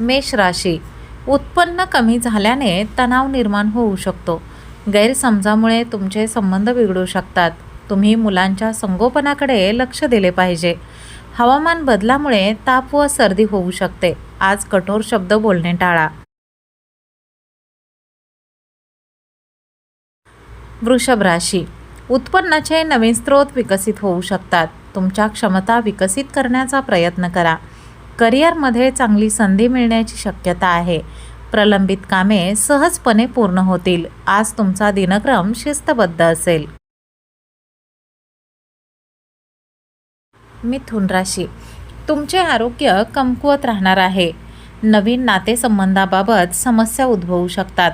मेष राशी. उत्पन्न कमी झाल्याने तणाव निर्माण होऊ शकतो. गैरसमजामुळे तुमचे संबंध बिघडू शकतात. तुम्ही मुलांच्या संगोपनाकडे लक्ष दिले पाहिजे. हवामान बदलामुळे ताप व सर्दी होऊ शकते. आज कठोर शब्द बोलणे टाळा. वृषभ राशी. उत्पन्नाचे नवीन स्रोत विकसित होऊ शकतात. तुमच्या क्षमता विकसित करण्याचा प्रयत्न करा. करिअरमध्ये चांगली संधी मिळण्याची शक्यता आहे. प्रलंबित कामे सहजपणे पूर्ण होतील. आज तुमचा दिनक्रम शिस्तबद्ध असेल. मिथुन राशी. तुमचे आरोग्य कमकुवत राहणार आहे. नवीन नातेसंबंधाबाबत समस्या उद्भवू शकतात.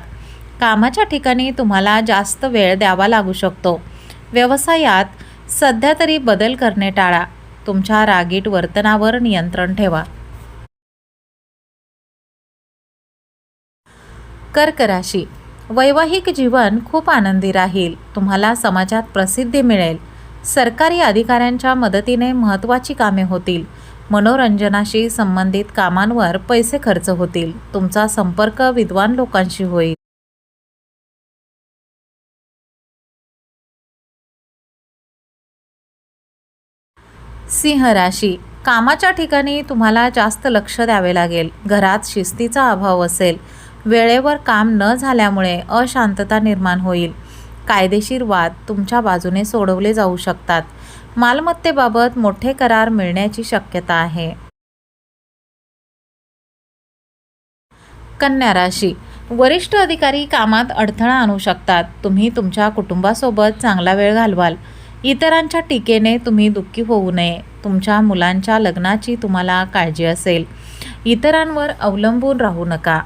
कामाच्या ठिकाणी तुम्हाला जास्त वेळ द्यावा लागू शकतो. व्यवसायात सध्या तरी बदल करणे टाळा. तुमच्या रागीट वर्तनावर नियंत्रण ठेवा. कर्क राशी. वैवाहिक जीवन खूप आनंदी राहील. तुम्हाला समाजात प्रसिद्धी मिळेल. सरकारी अधिकाऱ्यांच्या मदतीने महत्त्वाची कामे होतील. मनोरंजनाशी संबंधित कामांवर पैसे खर्च होतील. तुमचा संपर्क विद्वान लोकांशी होईल. सिंह राशी. कामाच्या ठिकाणी तुम्हाला जास्त लक्ष द्यावे लागेल. घरात शिस्तीचा अभाव असेल. वेळेवर काम न झाल्यामुळे अशांतता निर्माण होईल. कायदेशीर वाद तुमच्या बाजूने सोडवले जाऊ शकतात. मालमत्तेबाबत मोठे करार मिळण्याची शक्यता आहे. कन्या राशी. वरिष्ठ अधिकारी कामात अडथळा आणू शकतात. तुम्ही तुमच्या कुटुंबासोबत चांगला वेळ घालवाल. इतरांच्या टीकेने तुम्ही दुःखी होऊ नये. तुमच्या मुलांच्या लग्नाची तुम्हाला काळजी असेल. इतरांवर अवलंबून राहू नका.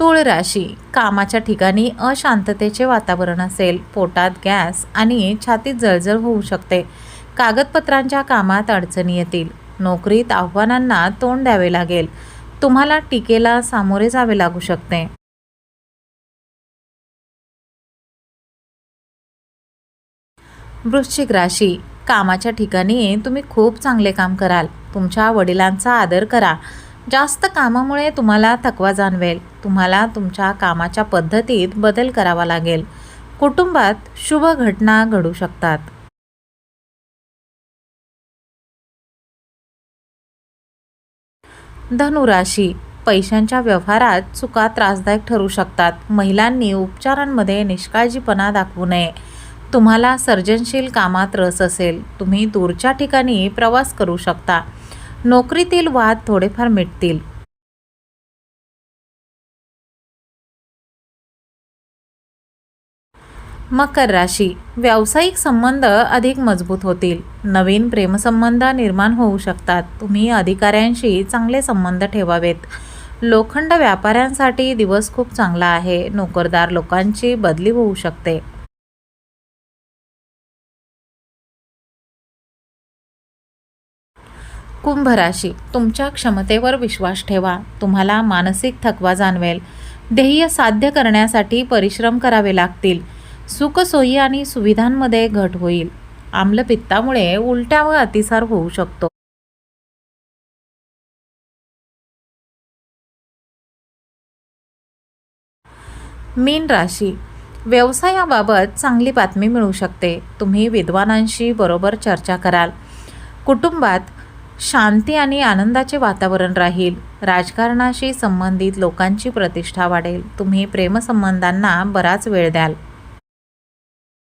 तुळ राशी कामाच्या ठिकाणी अशांततेचे वातावरण असेल. पोटात गॅस आणि छातीत जळजळ होऊ शकते. कागदपत्रांच्या कामात अडचणी येतील. नोकरीत आव्हानांना तोंड द्यावे लागेल. तुम्हाला टीकेला सामोरे जावे लागू शकते. वृश्चिक राशी कामाच्या ठिकाणी तुम्ही खूप चांगले काम कराल. तुमच्या वडिलांचा आदर करा. जास्त कामामुळे तुम्हाला थकवा जाणवेल. तुम्हाला तुमच्या कामाच्या पद्धतीत बदल करावा लागेल. कुटुंबात शुभ घटना घडू शकतात. धनुराशी. पैशांच्या व्यवहारात चुका त्रासदायक ठरू शकतात. महिलांनी उपचारांमध्ये निष्काळजीपणा दाखवू नये. तुम्हाला सर्जनशील कामात रस असेल. तुम्ही दूरच्या ठिकाणी प्रवास करू शकता. नोकरीतील वाद थोडेफार मिटतील. मकर राशी. व्यावसायिक संबंध अधिक मजबूत होतील. नवीन प्रेमसंबंध निर्माण होऊ शकतात. तुम्ही अधिकाऱ्यांशी चांगले संबंध ठेवावेत. लोखंड व्यापाऱ्यांसाठी दिवस खूप चांगला आहे. नोकरदार लोकांची बदली होऊ शकते. कुंभ राशी तुमच्या क्षमतेवर विश्वास ठेवा. तुम्हाला मानसिक थकवा जाणवेल. ध्येय साध्य करण्यासाठी परिश्रम करावे लागतील. सुखसोयी आणि सुविधांमध्ये घट होईल. आम्लपित्तामुळे उलट्या व अतिसार होऊ शकतो. मीन राशी. व्यवसायाबाबत चांगली बातमी मिळू शकते. तुम्ही विद्वानांशी बरोबर चर्चा कराल. कुटुंबात शांती आणि आनंदाचे वातावरण राहील. राजकारणाशी संबंधित लोकांची प्रतिष्ठा वाढेल. तुम्ही प्रेमसंबंधांना बराच वेळ द्याल.